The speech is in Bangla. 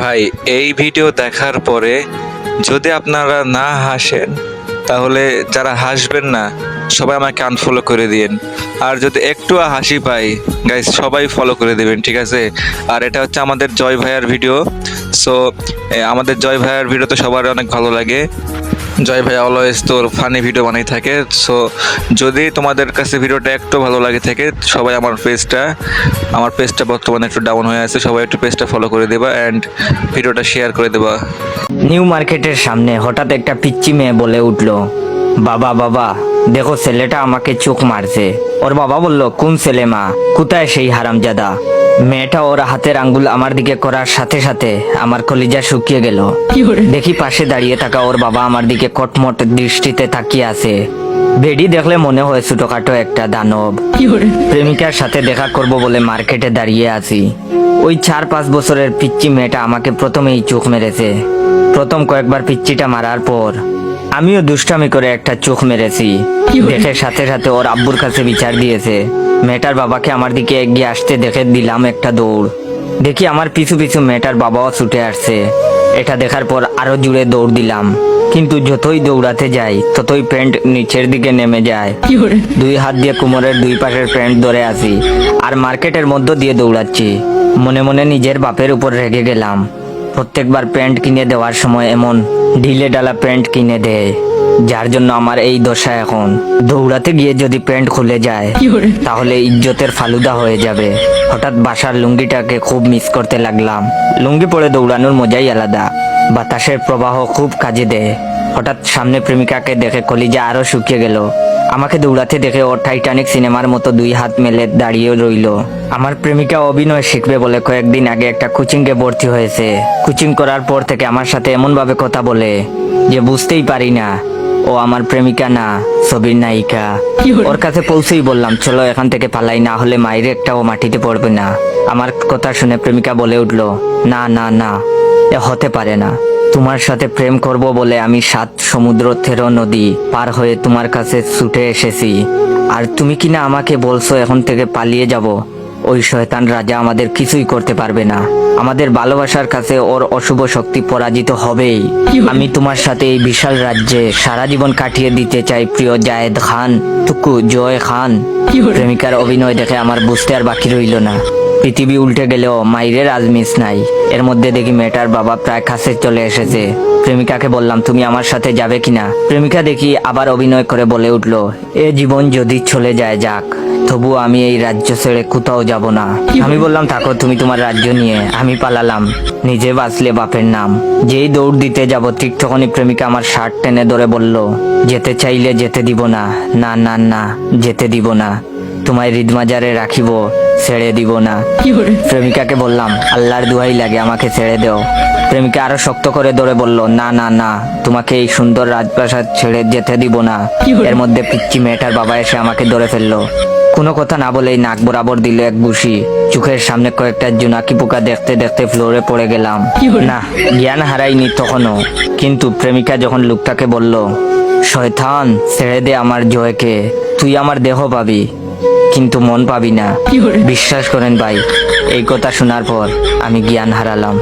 ভাই, এই ভিডিও দেখার পরে যদি আপনারা না হাসেন, তাহলে যারা হাসবেন না, সবাই আমাকে আনফলো করে দিন আর যদি একটু হাসি পাই গাইস সবাই ফলো করে দেবেন, ঠিক আছে? আর এটা হচ্ছে আমাদের জয় ভাইয়ার ভিডিও। সো আমাদের জয় ভাইয়ার ভিডিও তো সবার অনেক ভালো লাগে। জয় ভাই অলওয়েজ তোর ফানি ভিডিও বানাই থাকে। সো যদি তোমাদের কাছে ভিডিওটা একটু ভালো লাগে থাকে, সবাই আমার পেজটা আমার পেজটা বর্তমানে একটু ডাউন হয়ে আছে, সবাই একটু পেজটা ফলো করে দেবা অ্যান্ড ভিডিওটা শেয়ার করে দেবা। নিউ মার্কেটের সামনে হঠাৎ একটা পিচ্চি মেয়ে বলে উঠল, বাবা বাবা, দেখো ছেলেটা আমাকে চোখ মারছে। ওর বাবা বলল, কোন ছেলে মা? কোথায় সেই হারামজাদা? মেয়েটা ওর হাতের আঙ্গুল আমার দিকে করার সাথে সাথে আমার কলিজা শুকিয়ে গেল। দেখি পাশে দাঁড়িয়ে থাকা ওর বাবা আমার দিকে কটমট দৃষ্টিতে তাকিয়ে আছে। ভেডি দেখলে মনে হয় ছোটখাটো একটা দানব। প্রেমিকার সাথে দেখা করব বলে মার্কেটে দাঁড়িয়ে আছি। ওই চার পাঁচ বছরের পিচ্চি মেয়েটা আমাকে প্রথমেই চোখ মেরেছে। প্রথম কয়েকবার পিচ্চিটা মারার পর আমিও দুষ্টামি করে একটা চোখ মেরেছি। দেখে সাথে সাথে ওর আব্বুর কাছে বিচার দিয়েছে। মেয়েটার বাবাকে আমার দিকে এগিয়ে আসতে দেখে দিলাম একটা দৌড়। দেখি আমার পিছু পিছু মেয়েটার বাবাও ছুটে আসছে। এটা দেখার পর আরও জুড়ে দৌড় দিলাম। কিন্তু যতই দৌড়াতে যাই ততই প্যান্ট নিচের দিকে নেমে যায়। দুই হাত দিয়ে কোমরের দুই পাশের প্যান্ট ধরে আসি আর মার্কেটের মধ্য দিয়ে দৌড়াচ্ছি। মনে মনে নিজের বাপের উপর রেগে গেলাম। প্রত্যেকবার প্যান্ট কিনে দেওয়ার সময় এমন ঢিলে ডালা প্যান্ট কিনে দেয় যার জন্য আমার এই দশা এখন। দৌড়াতে গিয়ে যদি প্যান্ট খুলে যায় তাহলে ইজ্জতের ফালুদা হয়ে যাবে। হঠাৎ বাসার লুঙ্গিটাকে খুব মিস করতে লাগলাম। লুঙ্গি পরে দৌড়ানোর মজাই আলাদা। বাতাসের প্রবাহ খুব কাজে দেয়। হঠাৎ সামনে প্রেমিকাকে দেখে কলিজা আরও শুকিয়ে গেল। আমাকে দৌড়াতে দেখে ও টাইটানিক সিনেমার মতো দুই হাত মেলে দাঁড়িয়ে রইল। আমার প্রেমিকা অভিনয় শিখবে বলে কয়েকদিন আগে একটা কোচিংয়ে ভর্তি হয়েছে। কোচিং করার পর থেকে আমার সাথে এমন ভাবে কথা বলে যে বুঝতেই পারি না ও আমার প্রেমিকা না ছবির নায়িকা। ওর কাছে পৌঁছেই বললাম চলো এখান থেকে পালাই না হলে মায়ের একটা ও মাটিতে পড়বে না। আমার কথা শুনে প্রেমিকা বলে উঠল না না না। এ হতে পারে না। তোমার সাথে প্রেম করব বলে আমি সাত সমুদ্র থেরো নদী পার হয়ে তোমার কাছে ছুটে এসেছি। আর তুমি কিনা আমাকে বলছো এখন থেকে পালিয়ে যাব। ওই শয়তান রাজা আমাদের কিছুই করতে পারবে না। আমাদের ভালোবাসার কাছে ওর অশুভ শক্তি পরাজিত হবেই। আমি তোমার সাথে এই বিশাল রাজ্যে সারা জীবন কাটিয়ে দিতে চাই প্রিয় জায়েদ খান। টুকু জয় খান। প্রেমিকার অভিনয় দেখে আমার বুঝতে আর বাকি রইল না। পৃথিবী উল্টে গেলেও মাইরের আজমিস নাই। এর মধ্যে দেখি মেয়েটার বাবা প্রায় কাছে চলে এসেছে। প্রেমিকাকে বললাম, তুমি আমার সাথে যাবে কিনা? প্রেমিকা দেখি আবার অভিনয় করে বলে উঠল, এ জীবন যদি চলে যায়, যাক। তবু আমি এই রাজ্য ছেড়ে কোথাও যাব না। আমি বললাম, থাকো, তুমি তোমার রাজ্য নিয়ে। আমি পালালাম। নিজে বাঁচলে বাপের নাম। যেই দৌড় দিতে যাব, ঠিক তখনই প্রেমিকা আমার শার্ট টেনে ধরে বলল, যেতে চাইলে যেতে দিব না। না না না, যেতে দিব না। তোমায় হৃদমাজারে রাখিব ছেড়ে দিব না। প্রেমিকাকে বললাম আল্লাহর দুহাই লাগে আমাকে ছেড়ে দেও। প্রেমিকা আরও শক্ত করে ধরে বলল না না না তোমাকে এই সুন্দর রাজপ্রাসাদ ছেড়ে যেতে দিব না। এর মধ্যে পিচ্চি মেয়েটার বাবা এসে আমাকে ধরে ফেলল। কোনো কথা না বলেই নাক বরাবর দিল এক বুসি চোখের সামনে কয়েকটা জোনাকি পোকা দেখতে দেখতে ফ্লোরে পড়ে গেলাম। না জ্ঞান হারাইনি তখনও। কিন্তু প্রেমিকা যখন লোকটাকে বলল শয়তান ছেড়ে দে আমার জয়কে তুই আমার দেহ পাবি। কিন্তু মন পাবি না। বিশ্বাস করেন ভাই এই কথা শোনার পর আমি জ্ঞান হারালাম।